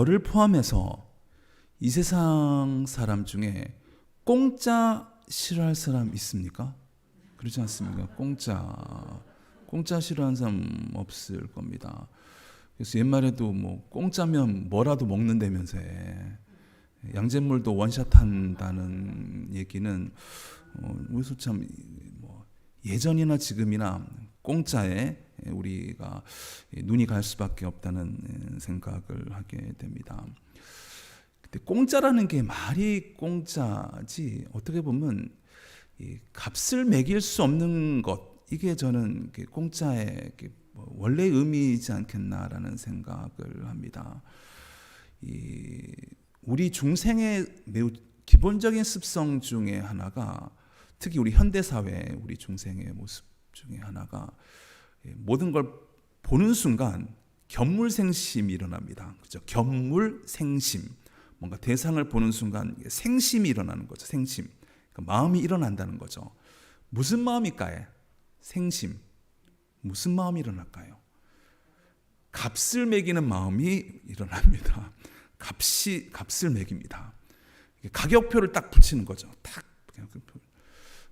저를 포함해서 이 세상 사람 중에 공짜 싫어할 사람 있습니까? 그렇지 않습니까? 공짜 공짜 싫어하는 사람 없을 겁니다. 그래서 옛말에도 뭐 공짜면 뭐라도 먹는다면서 양잿물도 원샷 한다는 얘기는 어, 그래서 참 뭐 예전이나 지금이나 공짜에 우리가 눈이 갈 수밖에 없다는 생각을 하게 됩니다. 근데 공짜라는 게 말이 공짜지 어떻게 보면 이 값을 매길 수 없는 것 이게 저는 공짜의 뭐 원래 의미이지 않겠나라는 생각을 합니다. 이 우리 중생의 매우 기본적인 습성 중에 하나가 특히 우리 현대 사회 우리 중생의 모습 중에 하나가 모든 걸 보는 순간 견물생심이 일어납니다. 그죠? 견물생심. 뭔가 대상을 보는 순간 생심이 일어나는 거죠. 생심. 그러니까 마음이 일어난다는 거죠. 무슨 마음일까요? 생심. 무슨 마음이 일어날까요? 값을 매기는 마음이 일어납니다. 값이 값을 매깁니다. 가격표를 딱 붙이는 거죠. 딱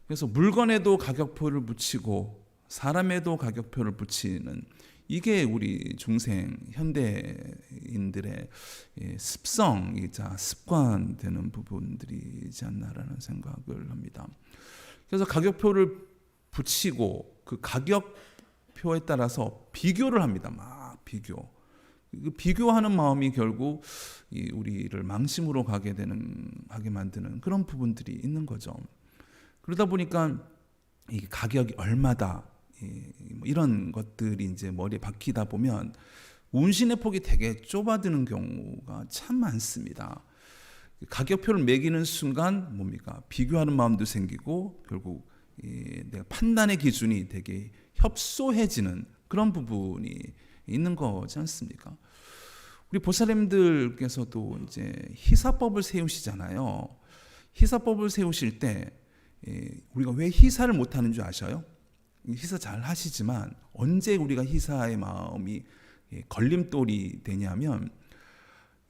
그래서 물건에도 가격표를 붙이고 사람에도 가격표를 붙이는 이게 우리 중생 현대인들의 습성이자 습관되는 부분들이지 않나라는 생각을 합니다. 그래서 가격표를 붙이고 그 가격표에 따라서 비교를 합니다. 막 비교. 그 비교하는 마음이 결국 우리를 망심으로 가게 되는 하게 만드는 그런 부분들이 있는 거죠. 그러다 보니까 이 가격이 얼마다 뭐 이런 것들이 이제 머리에 박히다 보면 운신의 폭이 되게 좁아드는 경우가 참 많습니다. 가격표를 매기는 순간 뭡니까 비교하는 마음도 생기고 결국 내가 판단의 기준이 되게 협소해지는 그런 부분이 있는 거지 않습니까? 우리 보살님들께서도 이제 희사법을 세우시잖아요. 희사법을 세우실 때 우리가 왜 희사를 못하는 줄 아셔요? 희사 잘 하시지만 언제 우리가 희사의 마음이 걸림돌이 되냐면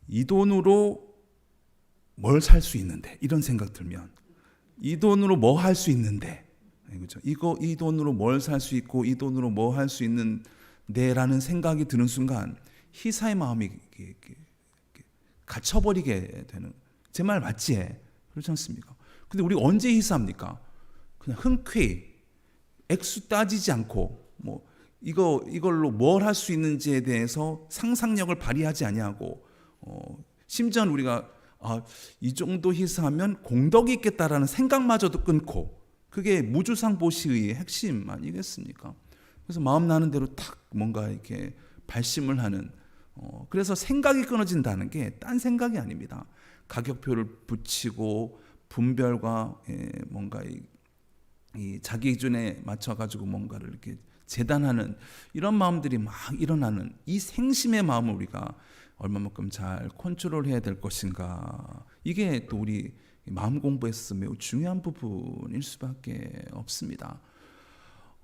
이 돈으로 뭘 살 수 있는데 이런 생각 들면 이 돈으로 뭐 할 수 있는데 그렇죠? 이거 이 돈으로 뭘 살 수 있고 이 돈으로 뭐 할 수 있는데라는 생각이 드는 순간 희사의 마음이 갇혀버리게 되는 제 말 맞지? 그렇지 않습니까? 근데 우리 언제 희사합니까? 그냥 흔쾌히 액수 따지지 않고 뭐 이거 이걸로 뭘 할 수 있는지에 대해서 상상력을 발휘하지 아니하고 어, 심지어 우리가 아, 이 정도 희사하면 공덕이 있겠다라는 생각마저도 끊고 그게 무주상 보시의 핵심 아니겠습니까? 그래서 마음 나는 대로 탁 뭔가 이렇게 발심을 하는 어, 그래서 생각이 끊어진다는 게 딴 생각이 아닙니다. 가격표를 붙이고 분별과 예, 뭔가 이, 이 자기 기준에 맞춰 가지고 뭔가를 이렇게 재단하는 이런 마음들이 막 일어나는 이 생심의 마음을 우리가 얼마만큼 잘 컨트롤해야 될 것인가 이게 또 우리 마음 공부에서 매우 중요한 부분일 수밖에 없습니다.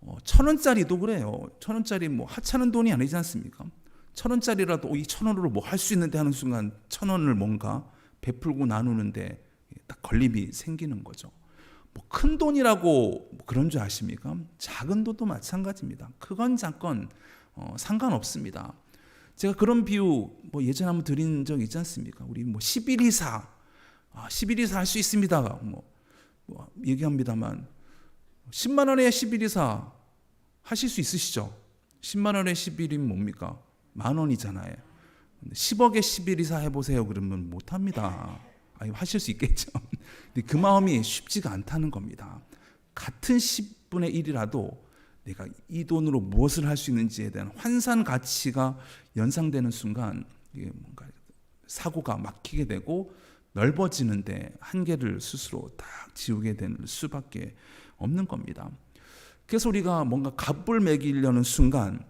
어, 천 원짜리도 그래요. 천 원짜리 뭐 하찮은 돈이 아니지 않습니까? 천 원짜리라도 이 천 원으로 뭐 할 수 있는데 하는 순간 천 원을 뭔가 베풀고 나누는데 딱 걸림이 생기는 거죠. 뭐 큰 돈이라고 뭐 그런 줄 아십니까? 작은 돈도 마찬가지입니다. 크건 작건 어, 상관없습니다. 제가 그런 비유 뭐 예전에 한번 드린 적 있지 않습니까? 우리 뭐 11이사, 아, 11이사 할수 있습니다. 뭐, 뭐 얘기합니다만 10만 원에 11이사 하실 수 있으시죠? 10만 원에 11인 뭡니까? 만 원이잖아요. 10억에 11이사 해보세요. 그러면 못합니다. 하실 수 있겠죠. 근데 그 마음이 쉽지가 않다는 겁니다. 같은 10분의 1이라도 내가 이 돈으로 무엇을 할 수 있는지에 대한 환산 가치가 연상되는 순간 이게 뭔가 사고가 막히게 되고 넓어지는데 한계를 스스로 딱 지우게 되는 수밖에 없는 겁니다. 그래서 우리가 뭔가 값을 매기려는 순간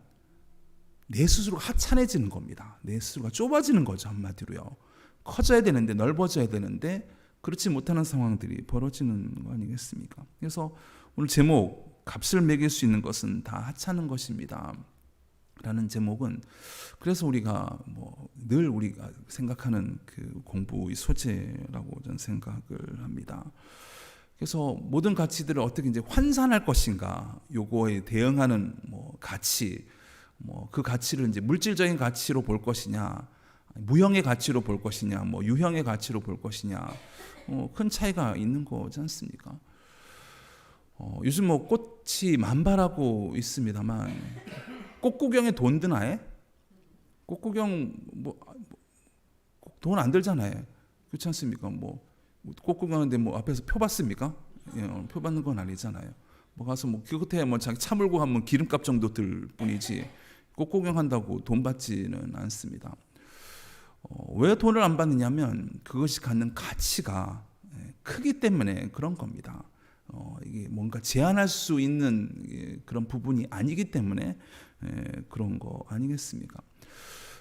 내 스스로 하찮아지는 겁니다. 내 스스로가 좁아지는 거죠 한마디로요. 커져야 되는데 넓어져야 되는데 그렇지 못하는 상황들이 벌어지는 거 아니겠습니까? 그래서 오늘 제목 값을 매길 수 있는 것은 다 하찮은 것입니다. 라는 제목은 그래서 우리가 뭐 늘 우리가 생각하는 그 공부의 소재라고 저는 생각을 합니다. 그래서 모든 가치들을 어떻게 이제 환산할 것인가, 요거에 대응하는 뭐 가치, 뭐 그 가치를 이제 물질적인 가치로 볼 것이냐, 무형의 가치로 볼 것이냐, 뭐 유형의 가치로 볼 것이냐, 어, 큰 차이가 있는 거지 않습니까? 어, 요즘 뭐 꽃이 만발하고 있습니다만 꽃 구경에 돈 드나요? 꽃 구경 뭐 돈 안 들잖아요. 그렇지 않습니까? 뭐꽃 구경하는데 뭐 앞에서 표 받습니까? 예, 어, 표 받는 건 아니잖아요. 뭐 가서 뭐 그것에 뭐 자기 차 몰고 하면 기름값 정도 들 뿐이지 꽃 구경한다고 돈 받지는 않습니다. 어, 왜 돈을 안 받느냐면 그것이 갖는 가치가 예, 크기 때문에 그런 겁니다. 어, 이게 뭔가 제한할 수 있는 예, 그런 부분이 아니기 때문에 예, 그런 거 아니겠습니까?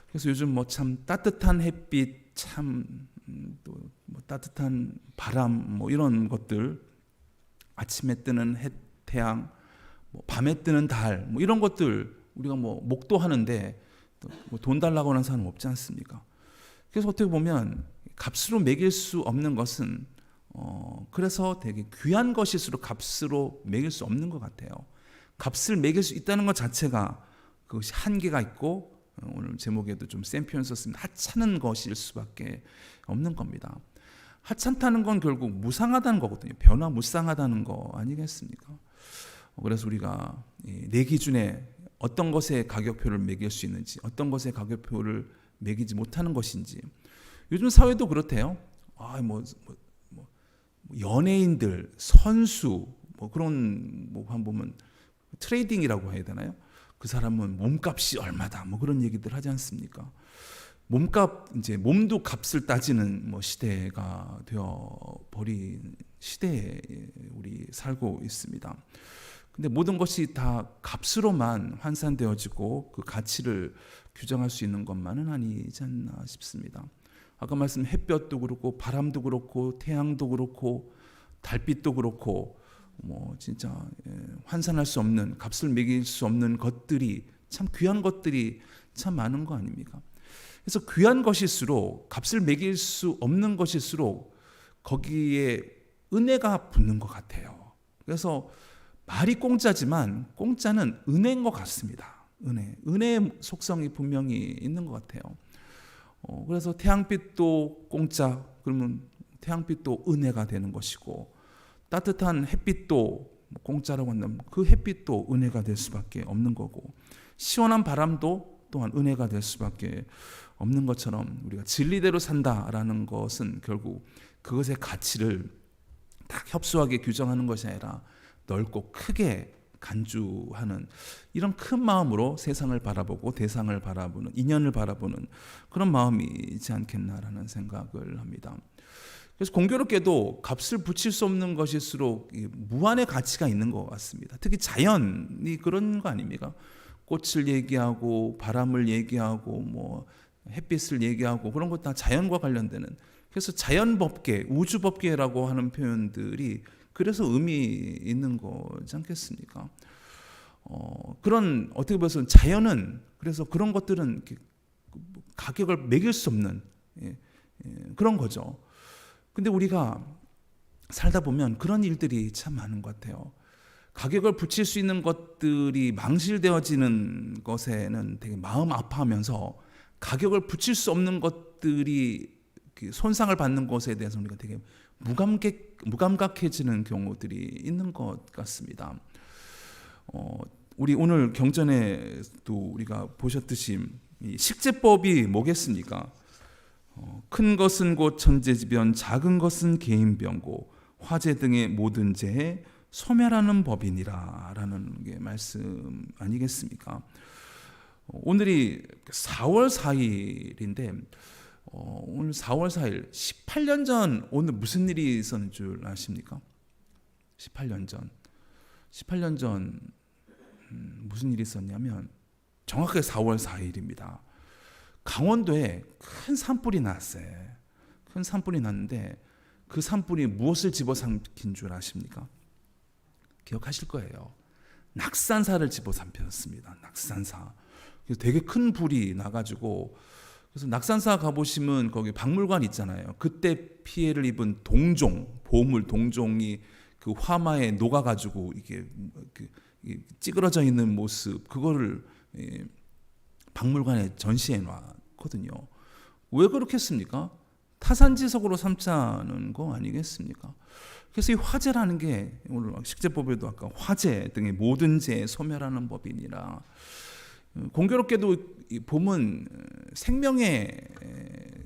그래서 요즘 뭐 참 따뜻한 햇빛, 참또뭐 따뜻한 바람, 뭐 이런 것들, 아침에 뜨는 해, 태양, 뭐 밤에 뜨는 달, 뭐 이런 것들 우리가 뭐 목도하는데 뭐 돈 달라고 하는 사람 없지 않습니까? 그래서 어떻게 보면 값으로 매길 수 없는 것은 어, 그래서 되게 귀한 것일수록 값으로 매길 수 없는 것 같아요. 값을 매길 수 있다는 것 자체가 그것이 한계가 있고 어, 오늘 제목에도 좀 센 표현 썼습니다. 하찮은 것일 수밖에 없는 겁니다. 하찮다는 건 결국 무상하다는 거거든요. 변화 무쌍하다는 거 아니겠습니까? 어, 그래서 우리가 내 기준에 어떤 것에 가격표를 매길 수 있는지, 어떤 것에 가격표를 매기지 못하는 것인지. 요즘 사회도 그렇대요. 아, 뭐, 뭐 연예인들, 선수 뭐 그런 뭐 한 보면 트레이딩이라고 해야 되나요? 그 사람은 몸값이 얼마다 뭐 그런 얘기들 하지 않습니까? 몸값 이제 몸도 값을 따지는 뭐 시대가 되어 버린 시대에 우리 살고 있습니다. 근데 모든 것이 다 값으로만 환산되어지고 그 가치를 규정할 수 있는 것만은 아니지 않나 싶습니다. 아까 말씀 햇볕도 그렇고 바람도 그렇고 태양도 그렇고 달빛도 그렇고 뭐 진짜 예, 환산할 수 없는 값을 매길 수 없는 것들이 참 귀한 것들이 참 많은 거 아닙니까? 그래서 귀한 것일수록 값을 매길 수 없는 것일수록 거기에 은혜가 붙는 것 같아요. 그래서 말이 공짜지만 공짜는 은혜인 것 같습니다. 은혜, 은혜의 속성이 분명히 있는 것 같아요. 어, 그래서 태양빛도 공짜 그러면 태양빛도 은혜가 되는 것이고 따뜻한 햇빛도 공짜라고 한다면 그 햇빛도 은혜가 될 수밖에 없는 거고 시원한 바람도 또한 은혜가 될 수밖에 없는 것처럼 우리가 진리대로 산다라는 것은 결국 그것의 가치를 딱 협소하게 규정하는 것이 아니라 넓고 크게 간주하는 이런 큰 마음으로 세상을 바라보고 대상을 바라보는 인연을 바라보는 그런 마음이지 않겠나라는 생각을 합니다. 그래서 공교롭게도 값을 붙일 수 없는 것일수록 무한의 가치가 있는 것 같습니다. 특히 자연이 그런 거 아닙니까? 꽃을 얘기하고 바람을 얘기하고 뭐 햇빛을 얘기하고 그런 것 다 자연과 관련되는 그래서 자연법계, 우주법계라고 하는 표현들이 그래서 의미 있는 거지 않겠습니까? 어, 그런 어떻게 보면 자연은 그래서 그런 것들은 가격을 매길 수 없는 예, 예, 그런 거죠. 근데 우리가 살다 보면 그런 일들이 참 많은 것 같아요. 가격을 붙일 수 있는 것들이 망실되어지는 것에는 되게 마음 아파하면서 가격을 붙일 수 없는 것들이 그 손상을 받는 것에 대해서 우리가 되게 무감각, 무감각해지는 경우들이 있는 것 같습니다. 어, 우리 오늘 경전에도 우리가 보셨듯이 식재법이 뭐겠습니까? 어, 큰 것은 곧 천재지변, 작은 것은 개인병고, 화재 등의 모든 재해 소멸하는 법이니라라는 게 말씀 아니겠습니까? 어, 오늘이 4월 4일인데 어, 오늘 4월 4일 18년 전 오늘 무슨 일이 있었는 줄 아십니까? 18년 전 18년 전 음, 무슨 일이 있었냐면 정확하게 4월 4일입니다. 강원도에 큰 산불이 났어요. 큰 산불이 났는데 그 산불이 무엇을 집어삼킨 줄 아십니까? 기억하실 거예요. 낙산사를 집어삼켰습니다. 낙산사. 되게 큰 불이 나가지고 그래서 낙산사 가보시면 거기 박물관 있잖아요. 그때 피해를 입은 동종 보물 동종이 그 화마에 녹아가지고 이게 그이 찌그러져 있는 모습 그거를 예, 박물관에 전시해 놨거든요. 왜 그렇게 했습니까? 타산지석으로 삼자는 거 아니겠습니까? 그래서 이 화재라는 게 오늘 식재법에도 아까 화재 등의 모든 죄 소멸하는 법이니라 어, 공교롭게도 이 봄은 생명의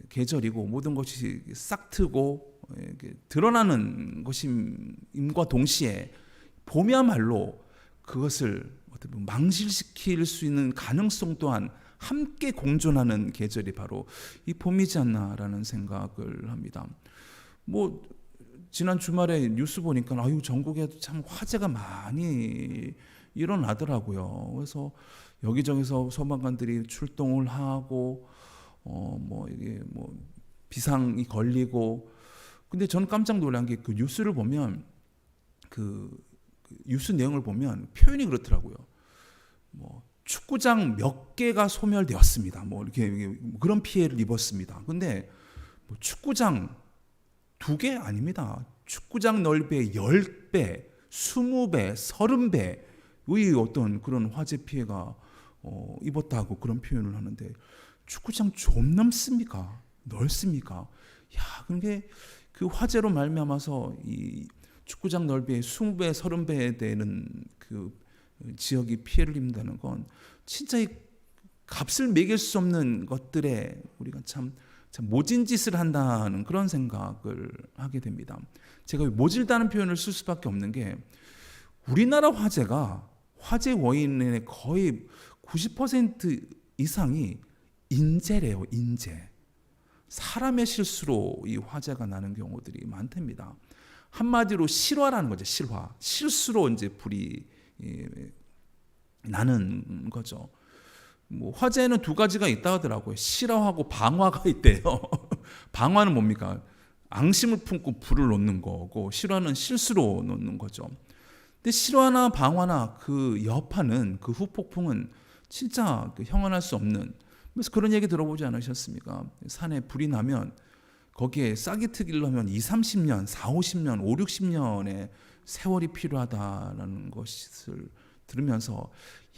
계절이고 모든 것이 싹 트고 이렇게 드러나는 것임과 동시에 봄이야말로 그것을 망실시킬 수 있는 가능성 또한 함께 공존하는 계절이 바로 이 봄이지 않나라는 생각을 합니다. 뭐 지난 주말에 뉴스 보니까 아유 전국에 참 화재가 많이 일어나더라고요. 그래서 여기저기서 소방관들이 출동을 하고 어 뭐 이게 뭐 비상이 걸리고 근데 저는 깜짝 놀란 게 그 뉴스를 보면 그, 그 뉴스 내용을 보면 표현이 그렇더라고요. 뭐 축구장 몇 개가 소멸되었습니다. 뭐 이렇게 그런 피해를 입었습니다. 근데 뭐 축구장 두 개 아닙니다. 축구장 넓이의 10배, 20배, 30배의 어떤 그런 화재 피해가 어, 입었다고 그런 표현을 하는데 축구장 좀 넘습니까? 넓습니까? 야, 그게 그 화재로 말미암아서 이 축구장 넓이의 20배, 30배에 되는 그 지역이 피해를 입는다는 건 진짜 이 값을 매길 수 없는 것들에 우리가 참, 참 모진 짓을 한다는 그런 생각을 하게 됩니다. 제가 모질다는 표현을 쓸 수밖에 없는 게 우리나라 화재가 화재 원인의 거의 90% 이상이 인재래요, 인재. 사람의 실수로 이 화재가 나는 경우들이 많답니다. 한마디로 실화라는 거죠, 실화. 실수로 이제 불이 나는 거죠. 뭐 화재는 두 가지가 있다 하더라고요. 실화하고 방화가 있대요. 방화는 뭡니까? 앙심을 품고 불을 놓는 거고 실화는 실수로 놓는 거죠. 근데 실화나 방화나 그 여파는 그 후폭풍은 진짜 그 형언할 수 없는 그래서 그런 얘기 들어보지 않으셨습니까? 산에 불이 나면 거기에 싹이 트기려면 2, 30년, 4, 50년, 5, 60년의 세월이 필요하다라는 것을 들으면서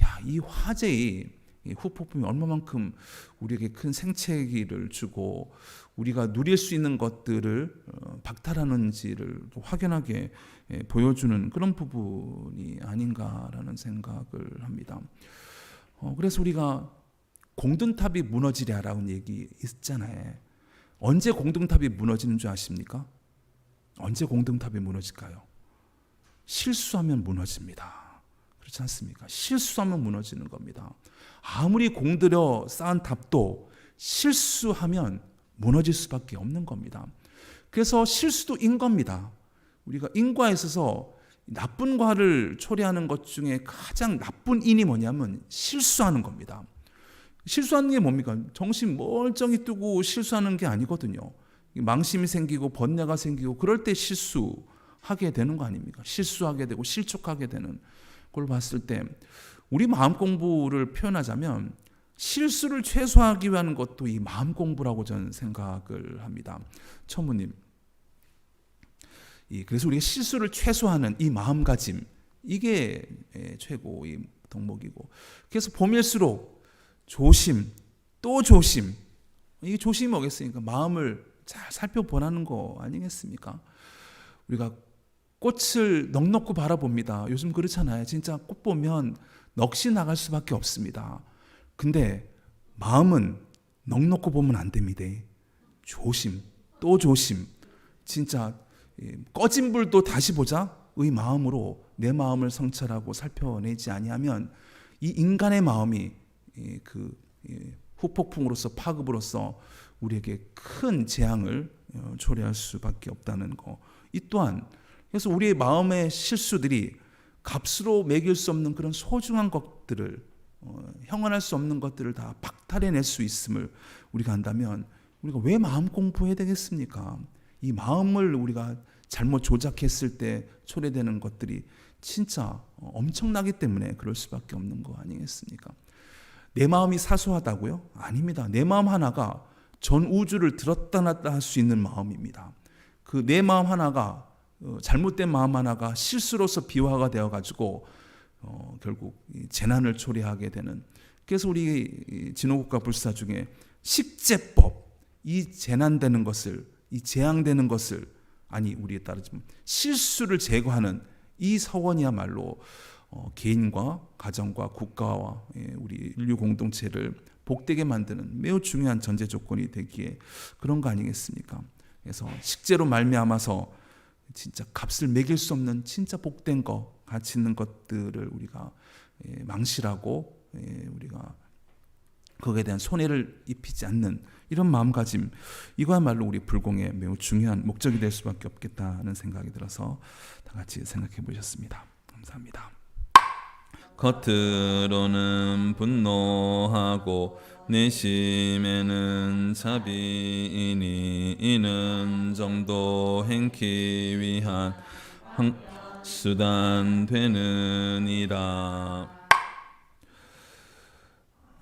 야, 이 화재의 후폭풍이 얼마만큼 우리에게 큰 생채기를 주고 우리가 누릴 수 있는 것들을 어, 박탈하는지를 확연하게 예, 보여주는 그런 부분이 아닌가라는 생각을 합니다. 어, 그래서 우리가 공든탑이 무너지랴라는 얘기 있잖아요. 언제 공든탑이 무너지는 줄 아십니까? 언제 공든탑이 무너질까요? 실수하면 무너집니다. 그렇지 않습니까? 실수하면 무너지는 겁니다. 아무리 공들여 쌓은 탑도 실수하면 무너질 수밖에 없는 겁니다. 그래서 실수도 인겁니다. 우리가 인과에 있어서 나쁜 과를 초래하는 것 중에 가장 나쁜 인이 뭐냐면 실수하는 겁니다. 실수하는 게 뭡니까? 정신 멀쩡히 뜨고 실수하는 게 아니거든요. 망심이 생기고 번뇌가 생기고 그럴 때 실수하게 되는 거 아닙니까? 실수하게 되고 실족하게 되는 걸 봤을 때 우리 마음 공부를 표현하자면 실수를 최소화하기 위한 것도 이 마음 공부라고 저는 생각을 합니다. 천무님. 그래서 우리가 실수를 최소화하는 이 마음가짐 이게 최고의 덕목이고 그래서 봄일수록 조심 또 조심 이게 조심이 뭐겠습니까? 마음을 잘 살펴보라는 거 아니겠습니까? 우리가 꽃을 넉넉히 바라봅니다. 요즘 그렇잖아요. 진짜 꽃 보면 넋이 나갈 수밖에 없습니다. 근데 마음은 넉넉히 보면 안 됩니다. 조심, 또 조심. 진짜 꺼진 불도 다시 보자 의 마음으로 내 마음을 성찰하고 살펴내지 아니하면 이 인간의 마음이 그 후폭풍으로서 파급으로서 우리에게 큰 재앙을 어, 초래할 수밖에 없다는 거. 이 또한 그래서 우리의 마음의 실수들이 값으로 매길 수 없는 그런 소중한 것들을 어, 형언할 수 없는 것들을 다 박탈해낼 수 있음을 우리가 안다면 우리가 왜 마음 공부해야 되겠습니까? 이 마음을 우리가 잘못 조작했을 때 초래되는 것들이 진짜 엄청나기 때문에 그럴 수밖에 없는 거 아니겠습니까? 내 마음이 사소하다고요? 아닙니다. 내 마음 하나가 전 우주를 들었다 놨다 할 수 있는 마음입니다. 그 내 마음 하나가 어, 잘못된 마음 하나가 실수로서 비화가 되어 가지고 어, 결국 이 재난을 초래하게 되는 그래서 우리 이 진호국가 불사 중에 식재법 이 재난되는 것을 이 재앙되는 것을 아니 우리에 따르지만 실수를 제거하는 이 서원이야말로 어, 개인과 가정과 국가와 예, 우리 인류 공동체를 복되게 만드는 매우 중요한 전제 조건이 되기에 그런 거 아니겠습니까? 그래서 식재로 말미암아서 진짜 값을 매길 수 없는 진짜 복된 거 가치 있는 것들을 우리가 예, 망실하고 예, 우리가 거기에 대한 손해를 입히지 않는 이런 마음가짐 이거야말로 우리 불공의 매우 중요한 목적이 될 수밖에 없겠다는 생각이 들어서 다 같이 생각해 보셨습니다. 감사합니다. 겉으로는 분노하고 내심에는 자비이니 이는 정도 행기 위한 수단 되느니라.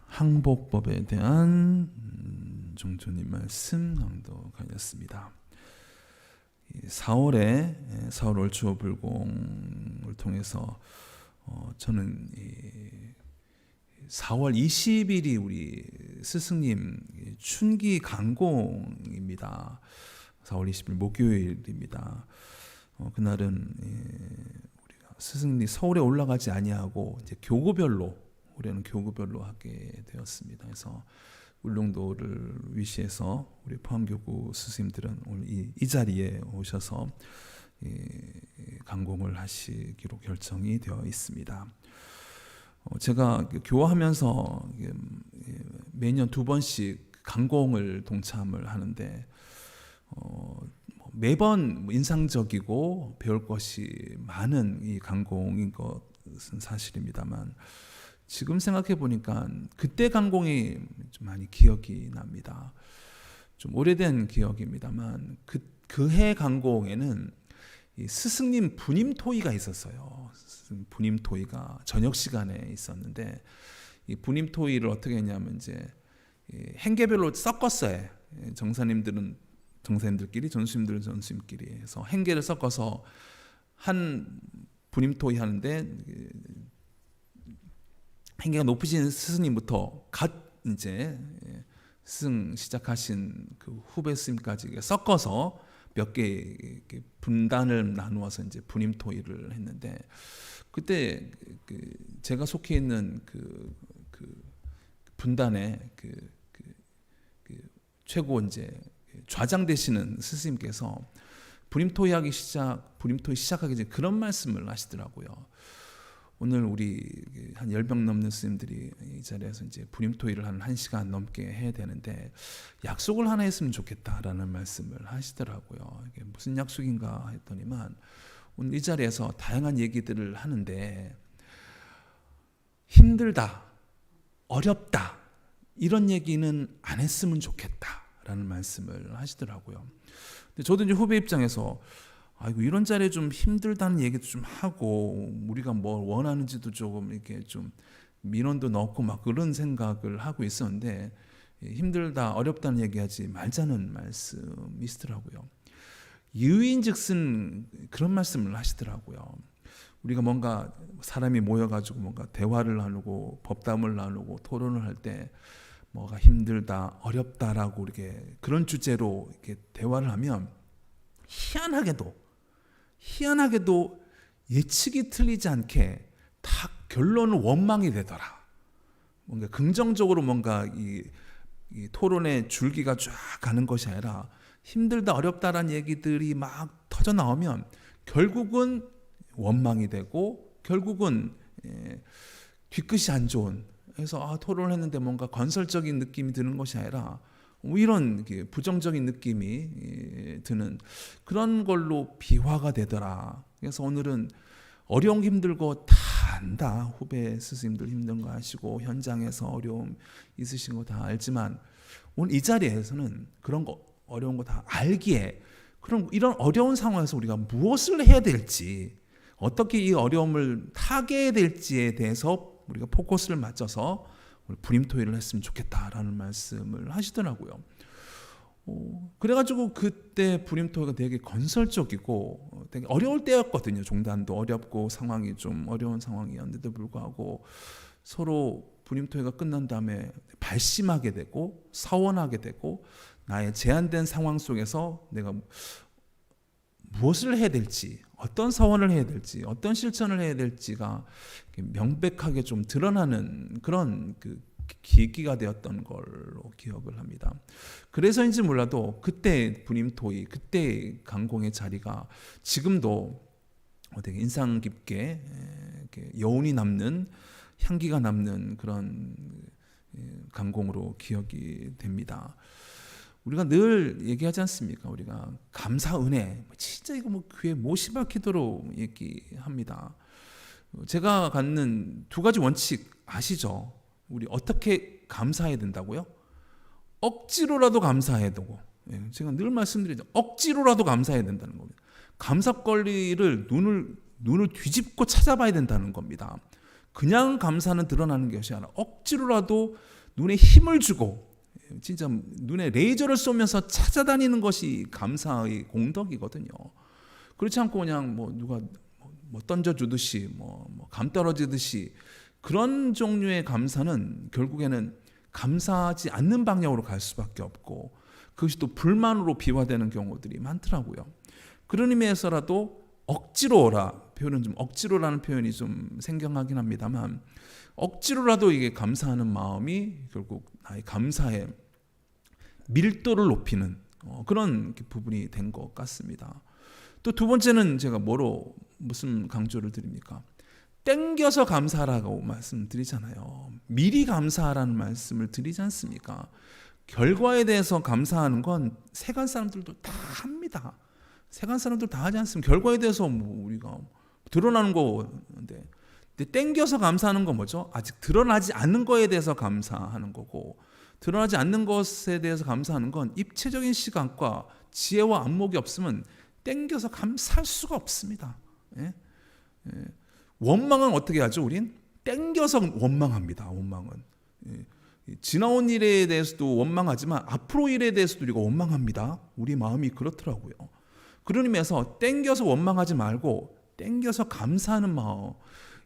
항복법에 대한 음, 종조님 말씀 낭독하였습니다. 4월에 4월 월추어 불공을 통해서 어, 저는 이 4월 20일이 우리 스승님 춘기 강공입니다. 4월 20일 목요일입니다. 어, 그날은 예, 우리가 스승님 서울에 올라가지 아니하고 이제 교구별로 올해는 교구별로 하게 되었습니다. 그래서 울릉도를 위시해서 우리 포항교구 스승님들은 오늘 이, 이 자리에 오셔서 예, 강공을 하시기로 결정이 되어 있습니다. 어, 제가 교화하면서 예, 매년 두 번씩 강공을 동참을 하는데 어, 매번 뭐 인상적이고 배울 것이 많은 이 강공인 것은 사실입니다만 지금 생각해 보니까 그때 강공이 좀 많이 기억이 납니다. 좀 오래된 기억입니다만 그 그해 강공에는 이 스승님 부임 토의가 있었어요. 부임 토의가 저녁 시간에 있었는데 이 부임 토의를 어떻게 했냐면 이제 행계별로 섞었어요. 정사님들은 정사님들끼리, 전수님들은 전수님끼리 해서 행계를 섞어서 한 부임 토의 하는데 행계가 높으신 스승님부터 갓 이제 스승 시작하신 그 후배 스님까지 섞어서 몇 개 분단을 나누어서 이제 분임 토의를 했는데 그때 그 제가 속해 있는 그, 그 분단의 그, 그, 그 최고 이제 좌장 되시는 스님께서 분임 토의하기 시작 분임 토의 시작하기 전에 그런 말씀을 하시더라고요. 오늘 우리 한 열 명 넘는 스님들이 이 자리에서 이제 부림 토의를 한 1시간 넘게 해야 되는데 약속을 하나 했으면 좋겠다라는 말씀을 하시더라고요. 이게 무슨 약속인가 했더니만 오늘 이 자리에서 다양한 얘기들을 하는데 힘들다, 어렵다 이런 얘기는 안 했으면 좋겠다라는 말씀을 하시더라고요. 근데 저도 이제 후배 입장에서 아이고 이런 자리에 좀 힘들다는 얘기도 좀 하고 우리가 뭘 원하는지도 조금 이렇게 좀 민원도 넣고 막 그런 생각을 하고 있었는데 힘들다 어렵다는 얘기하지 말자는 말씀이시더라고요. 유인즉슨 그런 말씀을 하시더라고요. 우리가 뭔가 사람이 모여가지고 뭔가 대화를 나누고 법담을 나누고 토론을 할 때 뭐가 힘들다 어렵다라고 이렇게 그런 주제로 이렇게 대화를 하면 희한하게도 희한하게도 예측이 틀리지 않게 다 결론은 원망이 되더라. 뭔가 긍정적으로 뭔가 이, 이 토론의 줄기가 쫙 가는 것이 아니라 힘들다 어렵다라는 얘기들이 막 터져 나오면 결국은 원망이 되고 결국은 예, 뒤끝이 안 좋은 그래서 아, 토론을 했는데 뭔가 건설적인 느낌이 드는 것이 아니라 뭐 이런 부정적인 느낌이 드는 그런 걸로 비화가 되더라. 그래서 오늘은 어려운 힘들고 다 안다. 후배 스승님들 힘든 거 아시고 현장에서 어려움 있으신 거 다 알지만 오늘 이 자리에서는 그런 거 어려운 거 다 알기에 그럼 이런 어려운 상황에서 우리가 무엇을 해야 될지 어떻게 이 어려움을 타개해야 될지에 대해서 우리가 포커스를 맞춰서 부림토의를 했으면 좋겠다라는 말씀을 하시더라고요. 어, 그래가지고 그때 부림토가 되게 건설적이고 어, 되게 어려울 때였거든요. 종단도 어렵고 상황이 좀 어려운 상황이었는데도 불구하고 서로 부림토회가 끝난 다음에 발심하게 되고 사원하게 되고 나의 제한된 상황 속에서 내가 무엇을 해야 될지 어떤 사원을 해야 될지 어떤 실천을 해야 될지가 명백하게 좀 드러나는 그런 그 계기가 되었던 걸로 기억을 합니다. 그래서인지 몰라도 그때 분임토이 그때 강공의 자리가 지금도 되게 인상 깊게 여운이 남는 향기가 남는 그런 강공으로 기억이 됩니다. 우리가 늘 얘기하지 않습니까? 우리가 감사 은혜 진짜 이거 뭐 교회 모시바 기도로 얘기합니다. 제가 갖는 두 가지 원칙 아시죠? 우리 어떻게 감사해야 된다고요? 억지로라도 감사해야 되고 예, 제가 늘 말씀드리죠. 억지로라도 감사해야 된다는 겁니다. 감사 권리를 눈을 눈을 뒤집고 찾아봐야 된다는 겁니다. 그냥 감사는 드러나는 것이 아니라 억지로라도 눈에 힘을 주고 예, 진짜 눈에 레이저를 쏘면서 찾아다니는 것이 감사의 공덕이거든요. 그렇지 않고 그냥 뭐 누가 뭐 던져주듯이 뭐감 떨어지듯이 그런 종류의 감사는 결국에는 감사하지 않는 방향으로 갈 수밖에 없고 그것이 또 불만으로 비화되는 경우들이 많더라고요. 그런 의미에서라도 억지로라 표현은 좀 억지로라는 표현이 좀 생경하긴 합니다만 억지로라도 이게 감사하는 마음이 결국 나의 감사의 밀도를 높이는 어, 그런 부분이 된 것 같습니다. 또 두 번째는 제가 뭐로 무슨 강조를 드립니까? 땡겨서 감사라고 말씀드리잖아요. 미리 감사하라는 말씀을 드리지 않습니까? 결과에 대해서 감사하는 건 세간 사람들도 다 합니다. 세간 사람들 다 하지 않습니까? 결과에 대해서 뭐 우리가 드러나는 거인데 근데 땡겨서 감사하는 건 뭐죠? 아직 드러나지 않는 거에 대해서 감사하는 거고 드러나지 않는 것에 대해서 감사하는 건 입체적인 시각과 지혜와 안목이 없으면 땡겨서 감사할 수가 없습니다. 예? 예. 원망은 어떻게 하죠? 우린 땡겨서 원망합니다. 원망은 예. 지나온 일에 대해서도 원망하지만 앞으로 일에 대해서도 우리가 원망합니다. 우리 마음이 그렇더라고요. 의미에서 땡겨서 원망하지 말고 땡겨서 감사하는 마음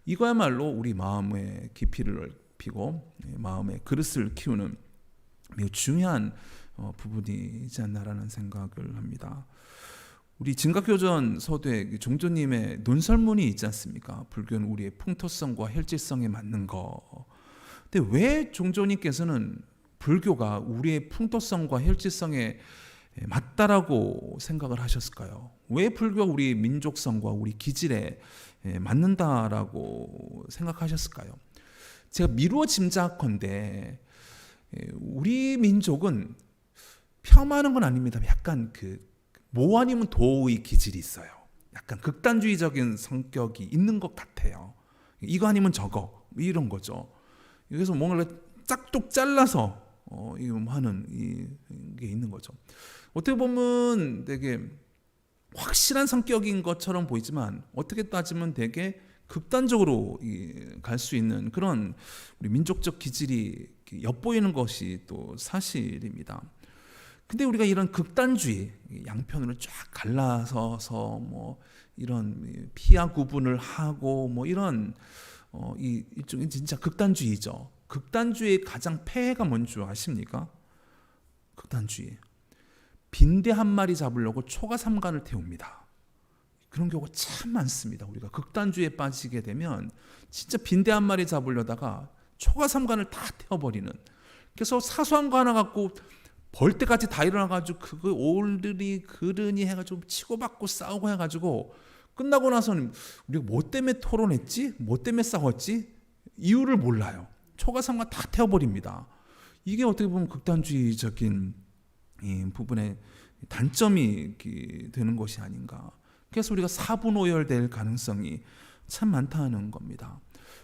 이거야말로 우리 마음의 깊이를 넓히고 예, 마음의 그릇을 키우는 매우 중요한 어, 부분이지 않나라는 생각을 합니다. 우리 진각교전 서두에 종조님의 논설문이 있지 않습니까? 불교는 우리의 풍토성과 혈질성에 맞는 거. 근데 왜 종조님께서는 불교가 우리의 풍토성과 혈질성에 맞다라고 생각을 하셨을까요? 왜 불교가 우리 민족성과 우리 기질에 맞는다라고 생각하셨을까요? 제가 미루어 짐작컨대 우리 민족은 폄하하는 건 아닙니다. 약간 그 모 아니면 도의 기질이 있어요. 약간 극단주의적인 성격이 있는 것 같아요. 이거 아니면 저거 이런 거죠. 여기서 뭔가를 짝뚝 잘라서 어, 하는 이게 있는 거죠. 어떻게 보면 되게 확실한 성격인 것처럼 보이지만 어떻게 따지면 되게 극단적으로 갈 수 있는 그런 우리 민족적 기질이 엿보이는 것이 또 사실입니다. 근데 우리가 이런 극단주의 양편으로 쫙 갈라서서 뭐 이런 피하 구분을 하고 뭐 이런 어, 이 일종의 진짜 극단주의죠. 극단주의의 가장 폐해가 뭔 줄 아십니까? 극단주의. 빈대 한 마리 잡으려고 초가 삼간을 태웁니다. 그런 경우가 참 많습니다. 우리가 극단주의에 빠지게 되면 진짜 빈대 한 마리 잡으려다가 초가 삼간을 다 태워버리는. 그래서 사소한 거 하나 갖고 벌 때까지 다 일어나가지고 그거 올드리 그르니 해가지고 치고받고 싸우고 해가지고 끝나고 나서는 우리가 뭐 때문에 토론했지? 뭐 때문에 싸웠지? 이유를 몰라요. 초가상과 다 태워버립니다. 이게 어떻게 보면 극단주의적인 부분의 단점이 되는 것이 아닌가. 그래서 우리가 사분오열될 가능성이 참 많다는 겁니다.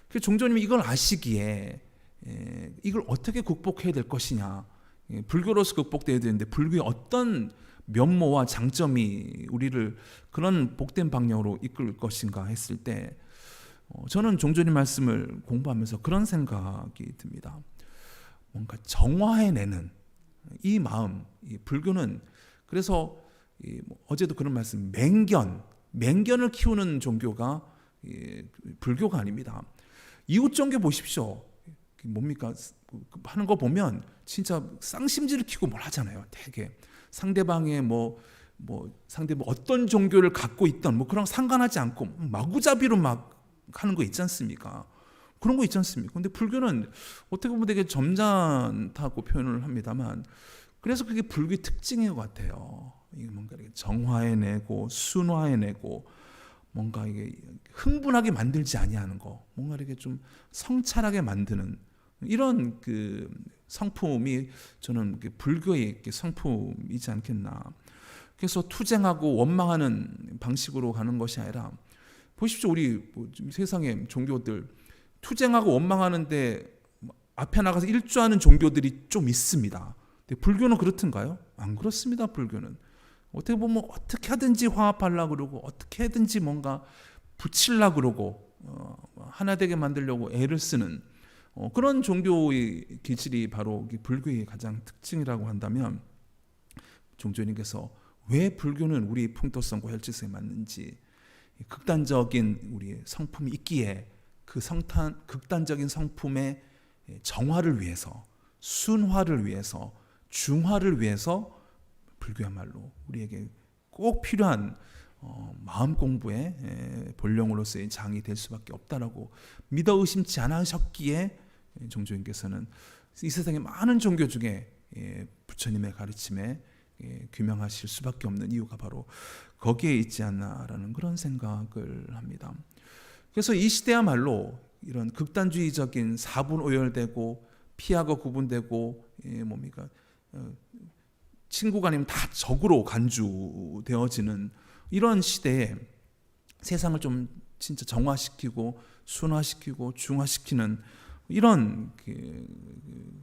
그 종조님이 이걸 아시기에 이걸 어떻게 극복해야 될 것이냐. 예, 불교로서 극복돼야 되는데 불교의 어떤 면모와 장점이 우리를 그런 복된 방향으로 이끌 것인가 했을 때 어, 저는 종전의 말씀을 공부하면서 그런 생각이 듭니다. 뭔가 정화해내는 이 마음, 이 불교는 그래서 이뭐 어제도 그런 말씀, 맹견, 맹견을 키우는 종교가 이 불교가 아닙니다. 이웃 종교 보십시오. 뭡니까 하는 거 보면 진짜 쌍심지를 키고 뭘 하잖아요. 되게 상대방의 뭐뭐 상대 뭐 어떤 종교를 갖고 있던 뭐 그런 거 상관하지 않고 마구잡이로 막 하는 거 있지 않습니까? 그런 거 있지 않습니까? 근데 불교는 어떻게 보면 되게 점잖다고 표현을 합니다만 그래서 그게 불교의 특징인 것 같아요. 이게 뭔가 이렇게 정화해내고 순화해내고 뭔가 이게 흥분하게 만들지 아니하는 거, 뭔가 이렇게 좀 성찰하게 만드는 이런 그 성품이 저는 그 불교의 성품이지 않겠나. 그래서 투쟁하고 원망하는 방식으로 가는 것이 아니라 보십시오, 우리 뭐 세상에 종교들 투쟁하고 원망하는데 앞에 나가서 일조하는 종교들이 좀 있습니다. 불교는 그렇든가요? 안 그렇습니다. 불교는 어떻게 보면 어떻게 하든지 화합하려 그러고 어떻게 하든지 뭔가 붙일라 그러고 어, 하나 되게 만들려고 애를 쓰는 어, 그런 종교의 기질이 바로 이 불교의 가장 특징이라고 한다면 종조님께서 왜 불교는 우리 풍토성과 혈지성에 맞는지 이 극단적인 우리 성품이 있기에 그 성탄 극단적인 성품의 정화를 위해서 순화를 위해서 중화를 위해서 불교야말로 우리에게 꼭 필요한 어, 마음 공부의 에, 본령으로서의 장이 될 수밖에 없다라고 믿어 의심치 않으셨기에 에, 종조님께서는 이 세상의 많은 종교 중에 예, 부처님의 가르침에 예, 규명하실 수밖에 없는 이유가 바로 거기에 있지 않나라는 그런 생각을 합니다. 그래서 이 시대야말로 이런 극단주의적인 사분 오열되고 피하고 구분되고 예, 뭡니까 어, 친구가 아니면 다 적으로 간주되어지는 이런 시대에 세상을 좀 진짜 정화시키고 순화시키고 중화시키는 이런 그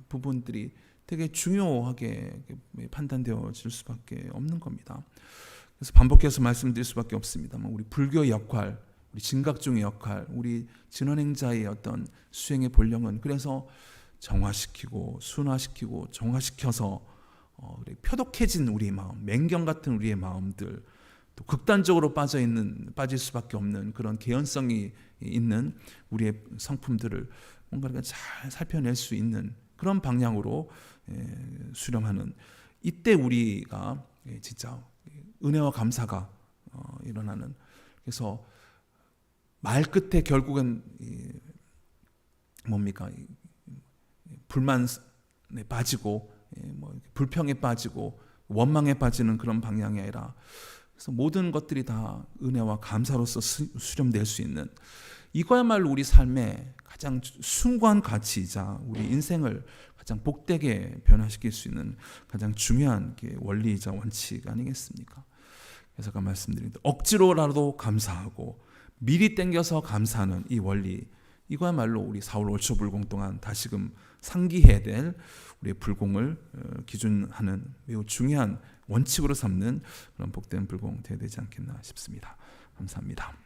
부분들이 되게 중요하게 판단되어질 수밖에 없는 겁니다. 그래서 반복해서 말씀드릴 수밖에 없습니다만 우리 불교의 역할, 우리 진각종의 역할, 우리 진원행자의 어떤 수행의 본령은 그래서 정화시키고 순화시키고 정화시켜서 어, 표독해진 우리의 마음, 맹경 같은 우리의 마음들, 또 극단적으로 빠져 있는 빠질 수밖에 없는 그런 개연성이 있는 우리의 성품들을 뭔가 잘 살펴낼 수 있는 그런 방향으로 예, 수렴하는 이때 우리가 예, 진짜 은혜와 감사가 어, 일어나는. 그래서 말 끝에 결국은 뭡니까 불만에 빠지고 예, 뭐 불평에 빠지고 원망에 빠지는 그런 방향이 아니라 그래서 모든 것들이 다 은혜와 감사로서 수렴될 수 있는 이거야말로 우리 삶의 가장 숭고한 가치이자 우리 인생을 가장 복되게 변화시킬 수 있는 가장 중요한 원리이자 원칙 아니겠습니까? 그래서 아까 말씀드린 억지로라도 감사하고 미리 땡겨서 감사하는 이 원리 이거야말로 우리 4월 월초 불공 동안 다시금 상기해야 될 우리의 불공을 어, 기준하는 매우 중요한 원칙으로 삼는 그런 복된 불공 되어야 되지 않겠나 싶습니다. 감사합니다.